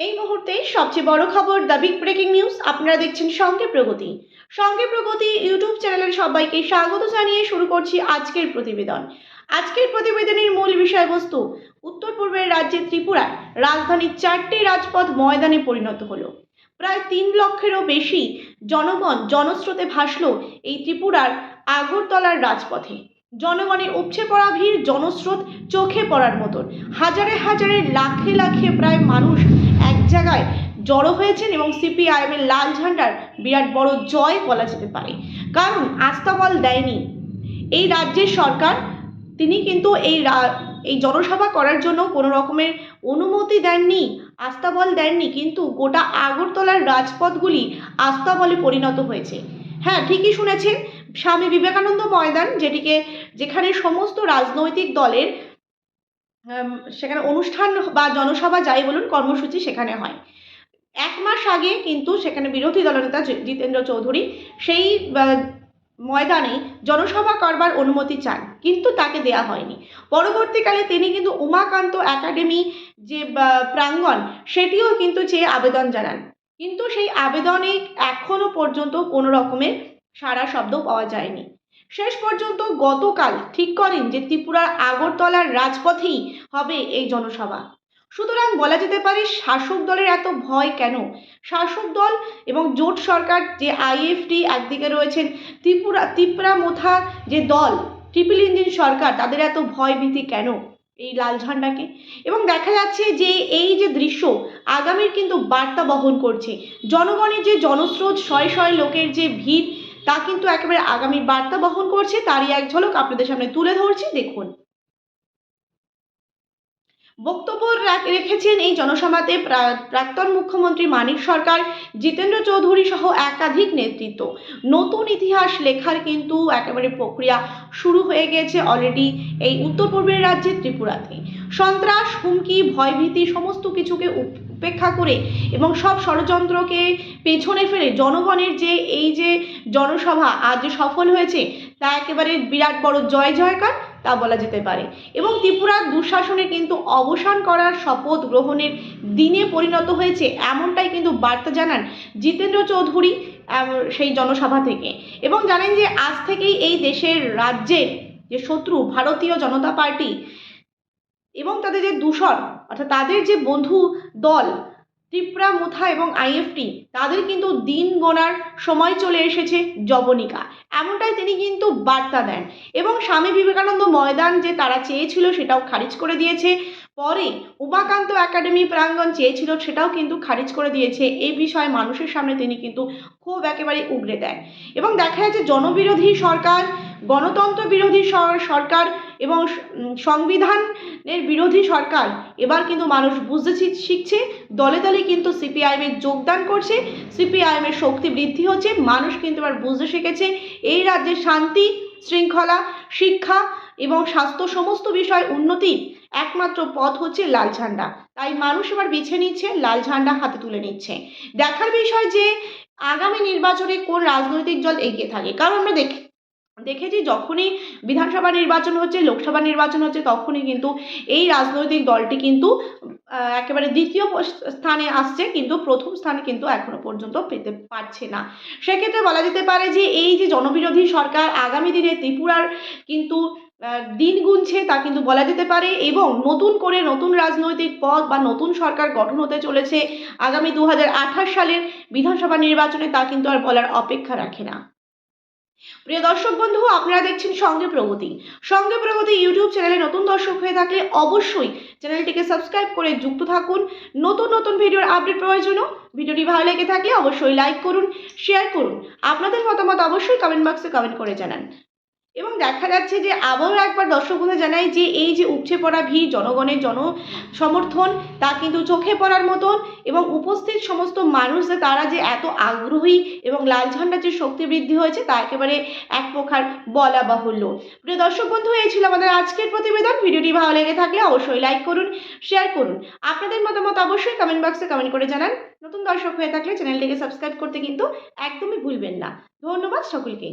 এই মুহূর্তে সবচেয়ে বড় খবর দ্য বিগ ব্রেকিং নিউজ। আপনারা দেখছেন সঙ্গে প্রগতি। সঙ্গে প্রগতি ইউটিউব চ্যানেলের সবাইকে স্বাগত জানিয়ে শুরু করছি আজকের প্রতিবেদন। আজকের প্রতিবেদনের মূল বিষয়বস্তু, উত্তর পূর্বের রাজ্যে ত্রিপুরায় রাজধানীর চারটি রাজপথ ময়দানে পরিণত হলো। প্রায় তিন লক্ষেরও বেশি জনগণ জনস্রোতে ভাসল এই ত্রিপুরার আগরতলার রাজপথে। জনগণের উপচে পড়া ভিড়, জনস্রোত চোখে পড়ার মতন। হাজারে হাজারে, লাখে লাখে প্রায় মানুষ এক জায়গায় জড়ো হয়েছেন এবং সিপিআইএমের লাল ঝান্ডার বিরাট বড় জয় বলা যেতে পারে। কারণ আস্তাবল দেয়নি। এই রাজ্যের সরকার, তিনি কিন্তু এই এই জনসভা করার জন্য কোনো রকমের অনুমতি দেননি আস্তাবল দেননি, কিন্তু গোটা আগরতলার রাজপথগুলি আস্তাবলে পরিণত হয়েছে। হ্যাঁ ঠিকই শুনেছেন স্বামী বিবেকানন্দ ময়দান, যেটিকে যেখানে সমস্ত রাজনৈতিক দলের সেখানে অনুষ্ঠান বা জনসভা যাই বলুন, কর্মসূচি সেখানে হয়। এক মাস আগে কিন্তু সেখানে বিরোধী দলনেতা জিতেন্দ্র চৌধুরী সেই ময়দানে জনসভা করবার অনুমতি চান, কিন্তু তাকে দেয়া হয়নি। পরবর্তীকালে তিনি কিন্তু উমাকান্ত একাডেমি যে প্রাঙ্গণ, সেটিও কিন্তু চেয়ে আবেদন জানান। কিন্তু সেই আবেদনে এখনও পর্যন্ত কোনো রকমের সারা শব্দ পাওয়া যায়নি। শেষ পর্যন্ত গতকাল ঠিক করেন যে ত্রিপুরার আগরতলার রাজপথেই হবে এই জনসভা। সুতরাং বলা যেতে পারে শাসক দলের এত ভয় কেন? শাসক দল এবং জোট সরকার যে আইএফটি একদিকে রয়েছেন, ত্রিপুরা ত্রিপুরা মোথা যে দল, ট্রিপল ইঞ্জিন সরকার, তাদের এত ভয় ভীতি কেন? এই লাল ঝান্ডাকে। এবং দেখা যাচ্ছে যে এই যে দৃশ্য আগামীর কিন্তু বার্তা বহন করছে। জনগণের যে জনস্রোত, শয়ে শয়ে লোকের যে ভিড় তা কিন্তু একেবারে আগামী বার্তা বহন করছে, তারই এক ঝলক আপনাদের সামনে তুলে ধরছি, দেখুন। বক্তব্য রেখেছেন এই জনসভাতে প্রাক্তন মুখ্যমন্ত্রী মানিক সরকার, জিতেন্দ্র চৌধুরী সহ একাধিক নেতৃত্ব। নতুন ইতিহাস লেখার কিন্তু একেবারে প্রক্রিয়া শুরু হয়ে গেছে অলরেডি এই উত্তর পূর্বের রাজ্যে ত্রিপুরাতে। সন্ত্রাস, হুমকি, ভয়ভীতি, সমস্ত কিছুকে উপেক্ষা করে এবং সব ষড়যন্ত্রকে পেছনে ফেলে জনগণের যে এই যে জনসভা আজ সফল হয়েছে, তা একেবারে বিরাট বড় জয় জয়কার, তা বলা যেতে পারে। এবং ত্রিপুরার দুঃশাসনের কিন্তু অবসান করার শপথ গ্রহণের দিনে পরিণত হয়েছে এমনটাই কিন্তু বার্তা জানান জিতেন্দ্র চৌধুরী সেই জনসভা থেকে। এবং জানেন যে আজ থেকেই এই দেশের রাজ্যের যে শত্রু ভারতীয় জনতা পার্টি এবং তাদের যে দূষণ অর্থাৎ তাদের যে বন্ধু দল, ত্রিপুরা, মুথা এবং আইএফটি, তাদের কিন্তু দিন গোনার সময় চলে এসেছে জবনিকা এমনটাই তিনি কিন্তু বার্তা দেন। এবং স্বামী বিবেকানন্দ ময়দান যে তারা চেয়েছিল সেটাও খারিজ করে দিয়েছে। পরে উমাকান্ত একাডেমি প্রাঙ্গণ চেয়েছিল, সেটাও কিন্তু খারিজ করে দিয়েছে। এই বিষয়ে মানুষের সামনে তিনি কিন্তু খুব একেবারে উগরে দেন। এবং দেখা যাচ্ছে জনবিরোধী সরকার, গণতন্ত্র বিরোধী সরকার এবং সংবিধানের বিরোধী সরকার এবার কিন্তু মানুষ বুঝতে শিখছে। দলে দলে কিন্তু সিপিআইএমের যোগদান করছে। সিপিআইএমের শক্তি বৃদ্ধি হচ্ছে। মানুষ কিন্তু এবার বুঝতে শিখেছে এই রাজ্যের শান্তি, শৃঙ্খলা, শিক্ষা এবং স্বাস্থ্য সমস্ত বিষয় উন্নতির একমাত্র পথ হচ্ছে লাল ঝান্ডা। তাই মানুষ এবার বেছে নিচ্ছে, লাল ঝান্ডা হাতে তুলে নিচ্ছে। দেখার বিষয় যে, আগামী নির্বাচনে কোন রাজনৈতিক দল এগিয়ে থাকে? কারণ আমরা দেখি, দেখেছি যখনই বিধানসভা নির্বাচন হচ্ছে, লোকসভা নির্বাচন হচ্ছে, তখনই কিন্তু এই রাজনৈতিক দলটি কিন্তু একেবারে দ্বিতীয় স্থানে আসছে, কিন্তু প্রথম স্থানে কিন্তু এখনও পর্যন্ত পেতে পারছে না। সেক্ষেত্রে বলা যেতে পারে যে, এই যে জনবিরোধী সরকার আগামী দিনে ত্রিপুরার কিন্তু দিন গুনছে তা কিন্তু বলা যেতে পারে এবং নতুন করে নতুন রাজনৈতিক পথ বা নতুন সরকার গঠন হতে চলেছে আগামী দু হাজার আঠাশ সালের বিধানসভা নির্বাচনে তা কিন্তু আর বলার অপেক্ষা রাখে না। প্রিয় দর্শক বন্ধু, আপনারা দেখছেন সঙ্গে প্রগতি। সঙ্গে প্রগতি ইউটিউব চ্যানেলে নতুন দর্শক হয়ে থাকলে অবশ্যই চ্যানেলটিকে সাবস্ক্রাইব করে যুক্ত থাকুন। নতুন নতুন ভিডিওর আপডেট পাওয়ার জন্য ভিডিওটি ভালো লেগে থাকলে অবশ্যই লাইক করুন, শেয়ার করুন। আপনাদের মতামত অবশ্যই কমেন্ট বক্সে কমেন্ট করে জানান। এবং দেখা যাচ্ছে যে আবারও একবার দর্শক বন্ধু জানাই যে এই যে উপচে পড়া ভিড়, জনগণের জন সমর্থন তা কিন্তু চোখে পড়ার মতন এবং উপস্থিত সমস্ত মানুষ যে তারা যে এত আগ্রহী এবং লাল ঝান্ডার যে শক্তি বৃদ্ধি হয়েছে তা একেবারে এক প্রকার বলা বাহুল্য প্রিয় দর্শক বন্ধু এই ছিল আমাদের আজকের প্রতিবেদন। ভিডিওটি ভালো লেগে থাকলে অবশ্যই লাইক করুন, শেয়ার করুন। আপনাদের মতামত অবশ্যই কমেন্ট বক্সে কমেন্ট করে জানান। নতুন দর্শক হয়ে থাকলে চ্যানেলটিকে সাবস্ক্রাইব করতে কিন্তু একদমই ভুলবেন না। ধন্যবাদ সকলকে।